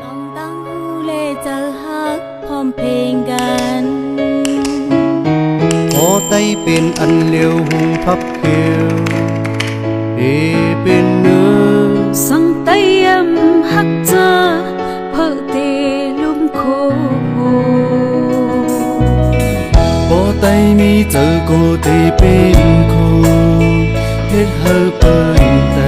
ลองตั้งหูเลยเจอฮักพร้อมเพลงกันพอไตเป็นอันเลียวหูพับเขียวเอเป็นเนื้อสังเตยมฮักเจอเพอเตลุ่มโคพอไตมีเจอก็ได้เป็นคนเฮ็ดเฮอเปิ้นไต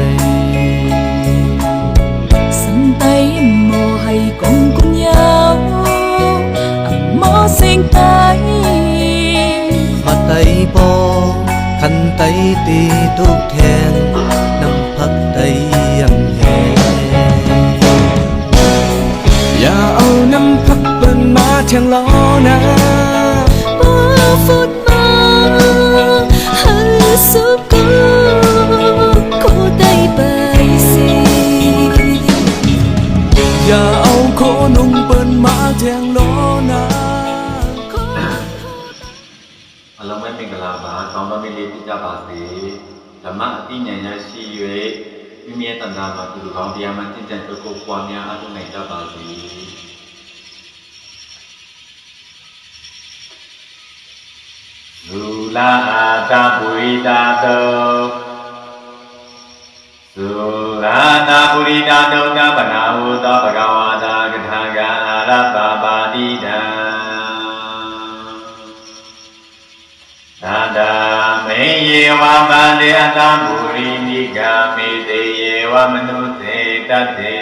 tay Mà tay bò khăn tay tì tốt thèn Nằm phát tay ăn hẹn Dạ âu nằm phát bên má thèn lo nà Bó phút mà hãy giúp con อย่าเอาโคนุ่งเปิ้นมาแทงล้อนา လုံးမဲ့မင်္ဂလာပါကောင်းသောနေ့လေးပြကြပါစေဓမ္မအသိဉာဏ်ရရှိ၍မိမိရဲ့တဏ္ဍာမှာသူတို့ကောင်းတရားမှတည်တံ့တို့ကိုပွားများအထုနိုင်ကြပါစေလူလာအာတာပုရိတာတောသုလာနာပုရိတာတောနဗနာဟုသောဘဂဝါတာကထာကအာရတပါတိတံ ဝမန္တေအတံဘူရိနိဂာမေတေယေဝမနုသေတတေ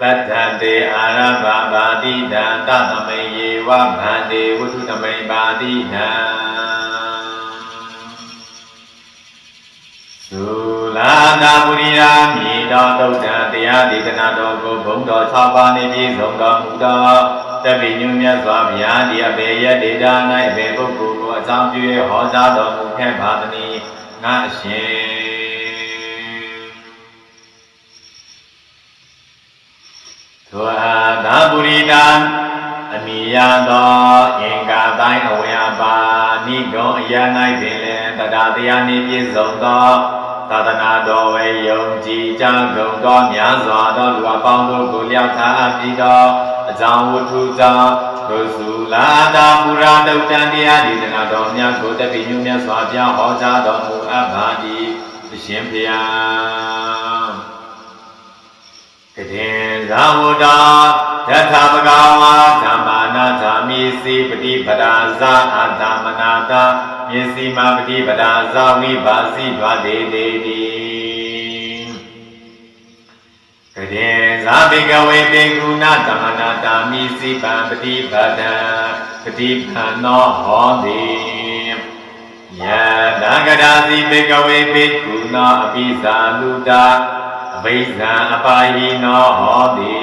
ပတ္ထတေအာရဘပါတိတံတသမေယေဝမန္တေဝုထုသမေပါတိတံသု လာနာပုရိယာမြေတော်တုတ်တံတရားဒေသနာတော်ကိုဘုံတော်၆ပါးနှင့်ပြည့်စုံတော်မူသောတပိညုမြတ်စွာဘုရားဒီအဘေယဒေတာ၌အဘေပုဂ္ဂိုလ်ကိုအကြောင်းပြု၍ဟောကြားတော်မူခဲ့ပါသနည်းငါအရှင်သောအာသာပုရိတံအမိယသောအင်္ဂါတိုင်းအဝေယပါနိဂုံအယ၌ပင်လည်းတရားတရားနှင့်ပြည့်စုံသော သာသနာတော်ဝေယုံကြည်ကြကုန်သောများစွာသောလူအပေါင်းတို့ကိုလျှောက်ထားအပ်ပြီးသောအကြောင်းဝတ္ထုကြောင့်ဒုစုလာတာမူရာတုတ်တန်တရားဒီသနာတော်များကိုတပိညုမြတ်စွာဘုရားဟောကြားတော်မူအပ်ပါသည်အရှင်ဖျားကတိဇာဝတ္တယထာပကဝါဓမ္မာနာဓာမိစီပฏิပဒါဇာအတ္တမနာတာ မျက်စိမပฏิပဒါဇာဝိပါစီဒွာတေတေတိကတိဇာဘိကဝေတေကုဏဓမ္မနာတာမိစီပံပฏิပဒံပฏิပန္နောဟောတိယတကရာစီဘိကဝေဘိကုဏအပိဇာလူတာအဘိဇံအပါယိနောဟောတိ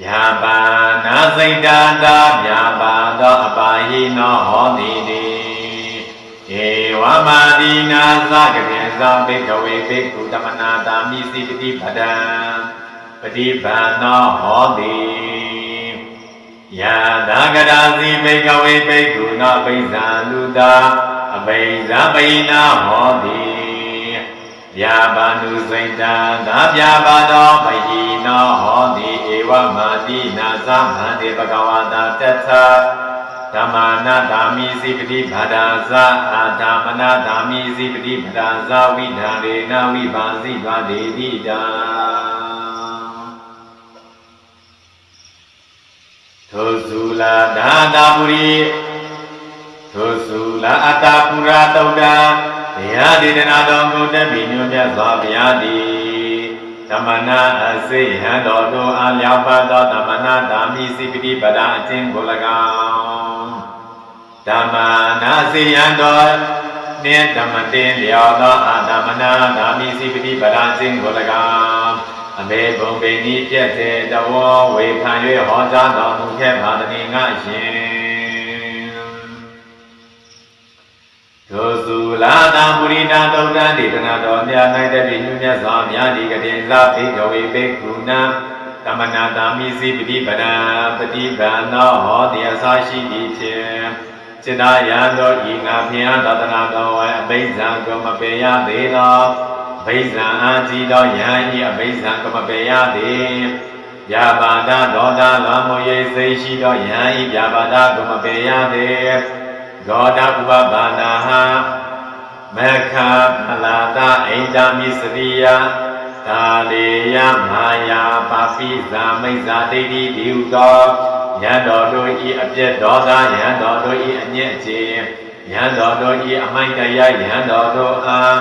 ဗျာပါ နာစိတ်တာတာဗျာပါသောအပါယိနောဟောတိတိဧဝမာတိနာသကရေသဘိကဝေဘိက္ခုတမနာတာမိစိပတိပဒံပฏิပန္နောဟောတိယသာကရာစီဘိကဝေဘိက္ခုနောပိဇာလူတာအဘိဇာပိနာဟောတိဗျာပါနုစိတ်တံသာဗျာပါသောပယိနောဟောတိဧ ဝမာတိနာသမန္တေဘဂဝတာတတ္ထဓမ္မာနာဓာမိစိပတိဘာဒာဇာအာဓမ္မနာဓာမိစိပတိဘာဒာဇာဝိဓာရေနဝိပါစိသွားဒေတိတာသောစုလာဒါတာပုရိသောစုလာအတ္တပုရာတုတ်တံတရားဒေသနာတော်ကိုတပိညွတ်မြတ်စွာဘုရားသည် ဓမ္မနာအစိဟံတော်တို့အားလျောက်ပတ်သောဓမ္မနာဓာမိစိပတိပဒအချင်းကို၎င်းဓမ္မနာစိယံတော်နှင့်ဓမ္မတင်လျော်သောအာဓမ္မနာဓာမိစိပတိပဒအချင်းကို၎င်းအမေဘုံပေနိပြည့်တဲ့တဝောဝေခံ၍ဟောကြားတော်မူခဲ့ပါသည်ငါရှင် သောစုလာတာပုရိနာတုတ်တံဒေသနာတော်မြတ်၌တည်းညွှန်မြတ်စွာဘုရားဒီကတိသာဘိကဝေဘိက္ခုနာတမနာတာမိစီပฏิပဒံပฏิပန္နောဟောတိအစာရှိသည်ဖြင့်စေတယံတော်ဤငါဖျားသတနာတော်ဝဲအဘိဇံကိုမပေရသေးသောဘိဇံအာတိသောယဟန်ဤအဘိဇံကမပေယသည်ဗျာပါဒဒေါသလွန်မူ၍စိတ်ရှိသောယဟန်ဤဗျာပါဒကမပေယသည် ဂောဒဥပပါဒဟမခာဖလာတအိန္ဒာမိစရိယကာလေယမာယာပါပိဇာမိဇာဒိဋ္ဌိဒီဟုသောယံတော်တို့ဤအပြည့်ဒေါသယံတော်တို့ဤအညစ်အကြေယံတော်တို့ဤအမိုက်တရားယံတော်တို့အား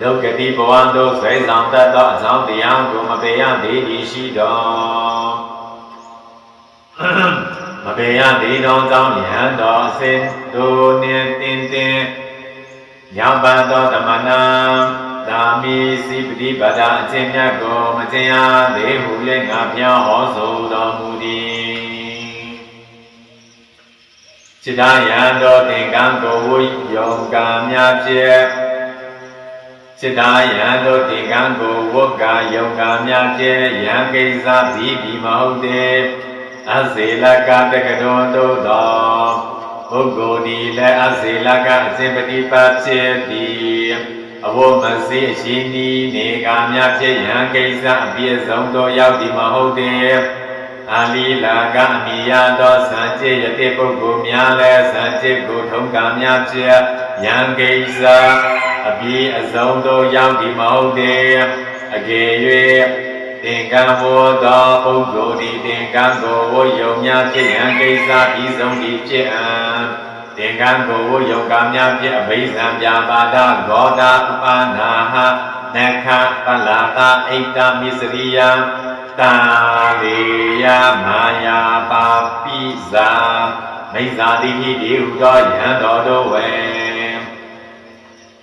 ဒုက္ခတိဘဝသို့ဆွဲဆောင်တတ်သောအကြောင်းတရားကိုမပေရသေးသည်ရှိတော် မပေရသေးသောကြောင့်ယံတော်အစဉ်တို့နှင့်တင်တင်ညံပါသောဓမ္မနာသာမိစိပတိပဒအခြင်းမြတ်ကိုမကျင်ရသေးဟု၍ငါပြောဟောဆိုတော်မူသည်จิตာယံတော်သင်္ကန်းကိုဝိယောကမြဖြင့်จิตာယံတို့သင်္ကန်းကိုဝက္ကာယုံကာမြဖြင့်ယံကိစ္စပြီးပြီမဟုတ်သေး အစေလကတက္ကတော်တို့သောပုဂ္ဂိုလ်ဒီလည်းအစေလကအစဉ်ပฏิပတ်ဖြစ်သည်အဝမစီအရှင်ဤနေကာမြဖြစ်ယံကိစ္စအပြည့်စုံသောရောက်သည်မဟုတ်သေးအာလီလာကအမိယသောစံจิตယတိပုဂ္ဂိုလ်များလည်းစံจิตကိုထုံးကာများဖြစ်ယံကိစ္စအပြည့်အစုံသောရောက်သည်မဟုတ်သေးအကယ်၍ သင်္ကန်းဟောသောပုဂ္ဂိုလ်ဒီသင်္ကန်းကိုဝယုံများဖြစ်ယံကိစ္စပြီးဆုံးသည်ဖြစ်အံသင်္ကန်းကိုဝယုံကာများဖြစ်အဘိဇံပြပါဒဂောတာဥပနာဟနခပလာတာအိတမိစရိယတာလေယမာယာပါပိဇာမိဇာတိဟိဒီဟုသောယံတော်တို့ဝေ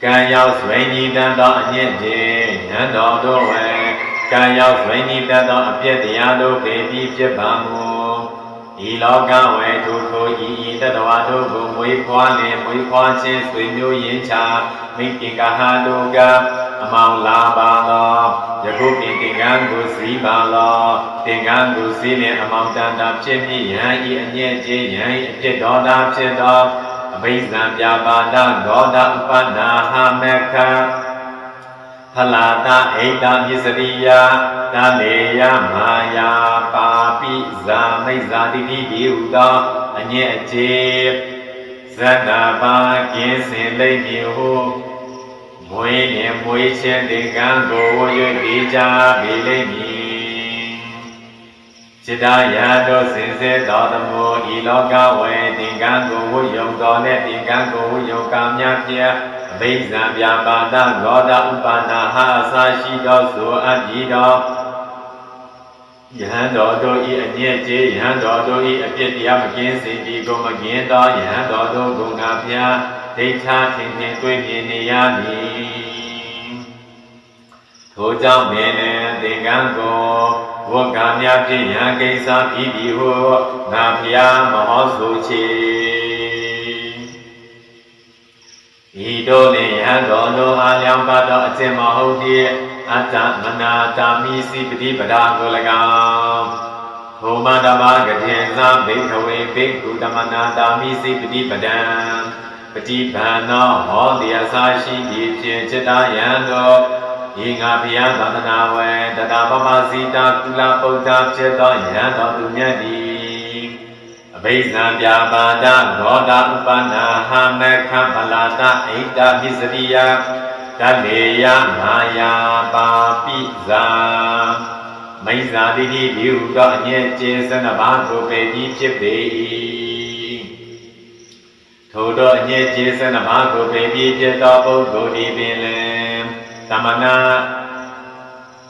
ကံရောက်ဆွေညီတန်သောအညစ်ကြေယံတော်တို့ဝေ ကံရောက်ဆွေညီတတ်သောအပြစ်တရားတို့ပေပြီးဖြစ်ပါမူဤလောကဝေထိုထိုဤဤတတဝါတို့ကိုမွေးဖွားလင်မွေးဖွားခြင်းဆွေမျိုးရင်းချမိခင်ကဟာတို့ကအမောင်လာပါသောယခုပင်တင်ကန်းကိုစီးပါလောတင်ကန်းကိုစီးလင်အမောင်တန်တာဖြစ်မြည်ယံဤအညစ်အကြေးယံဤအပြစ်တော်တာဖြစ်သောအဘိဇံပြပါဒဒေါသဥပနာဟမခ ဖလာတာအိတာပစ္စရိယတလေယမာယာပါပိဇာမိဇာတိတိဒီဟုသောအညစ်အကြေးဇဏပါကင်းစင်လိမ့်မည်ဟုမွေးလင်မွေးခြင်းတင်ကံကိုဝရွေကြပေလိမ့်မည် จิตာယတောစင်စေတော်သမောဤလောကဝေတင်ကံကိုဝယုံတော်နဲ့တင်ကံကိုဝယုံကာမြဖြင့်အဘိဇံပြပါဒဂောဒဥပါနာဟအစာရှိသောဆိုအပ်ပြီးတော့ယဟန်တော်တို့ဤအညစ်ကြေးယဟန်တော်တို့ဤအပြစ်တရားမကင်းစေဒီကိုမကင်းသောယဟန်တော်တို့ကိုငါဖျားဒိဋ္ဌာထင်ထင်တွေ့မြင်နေရမည်ထိုကြောင့်မင်းနဲ့သင်္ကန်းကို ဝက္ကာများဖြင့်ယဟန်ကိစ္စပြီးပြီဟုငါဖျားမဟောဆိုချေဤတို့နှင့်ယဟန်တော်တို့အားလျောင်းပါသောအကျင့်မဟုတ်သည့်အတ္တမနာတာမိစိပတိပဒါကို၎င်းဟောမတဘာကတိသဘိခဝေဘိက္ခုတမနာတာမိစိပတိပဒံပฏิပန္နောဟောတိအစာရှိသည်ဖြင့်จิตာယံသော ဤငါဘုရားသန္တနာဝေတတပမစီတာကုလပုဒ္ဓဖြစ်သောယံတော်သူမြတ်သည်အဘိဇံပြပါဒသောတာဥပနာဟမခဗလာတအိတပစ္စရိယတလေယမာယာပါပိဇာမိဇာတိတိဒီဟုသောအညစ်အကြေးစနဘာကိုပေပြီးဖြစ်ပေ၏ထိုသောအညစ်အကြေးစနဘာကိုပေပြီးဖြစ်သောပုဂ္ဂိုလ်ဒီပင်လင် သမနာ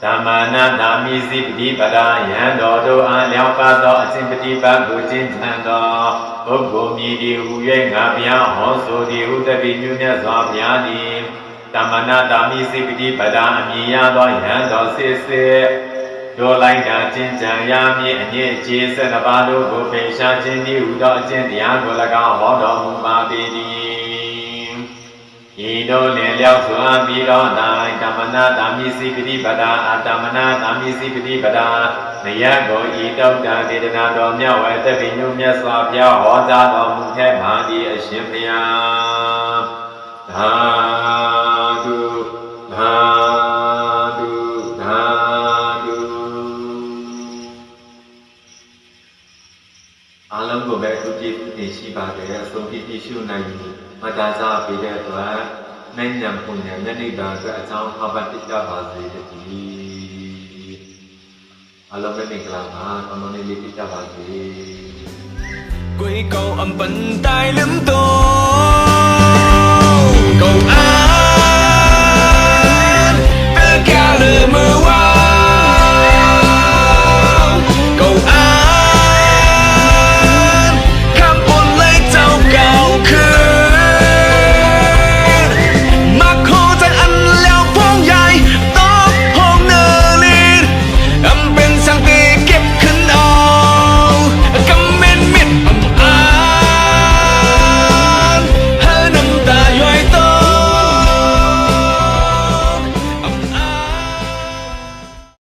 သမနာနာမိစိပတိပဒာယံတော်တို့အားလျောက်ပါသောအစဉ်ပฏิပတ်ကိုကျင့်ကြံသောပုဂ္ဂိုလ်မြည်သည်ဟူ၍ငါဗျာဟောဆိုသည်ဟုတပိညုမြတ်စွာဘုရားသည်တမနာတာမိစိပတိပဒာအမြင်ရသောယံတော်စစ်စစ်တို့လိုက်တာကျင့်ကြံရမည်အညစ်အကြေးဆက်တစ်ပါးတို့ကိုပင်ရှားခြင်းသည်ဟူသောအကျင့်တရားကို၎င်းဟောတော်မူပါပေသည် ဤတို့လင်လျောက်စွာပြီးတော့၌တမနာတာမိစိပတိပဒာအတမနာတာမိစိပတိပဒာနယကိုဤတောတ္တဒေသနာတော်မြတ်ဝဲတပိညုမြတ်စွာဘုရားဟောကြားတော်မူခဲ့ပါသည်အရှင်ဘုရားသာဓုဗသာဓုသာဓုအားလုံးကိုပဲအခုပြည့်စုံနေရှိပါတယ်အဆုံးပြည့်ပြည့်ရှုနိုင်ပြီ မတားစားပေးတဲ့အတွက်နိုင်ညံပုံညာမျက်နှိပ်တာအတွက်အကြောင်းအပတ်တိကြပါစေတည်းအားလုံးပဲမင်္ဂလာပါကောင်းကောင်းလေးလေးပြကြပါစေ quỷ cầu âm bình tai lắm tôi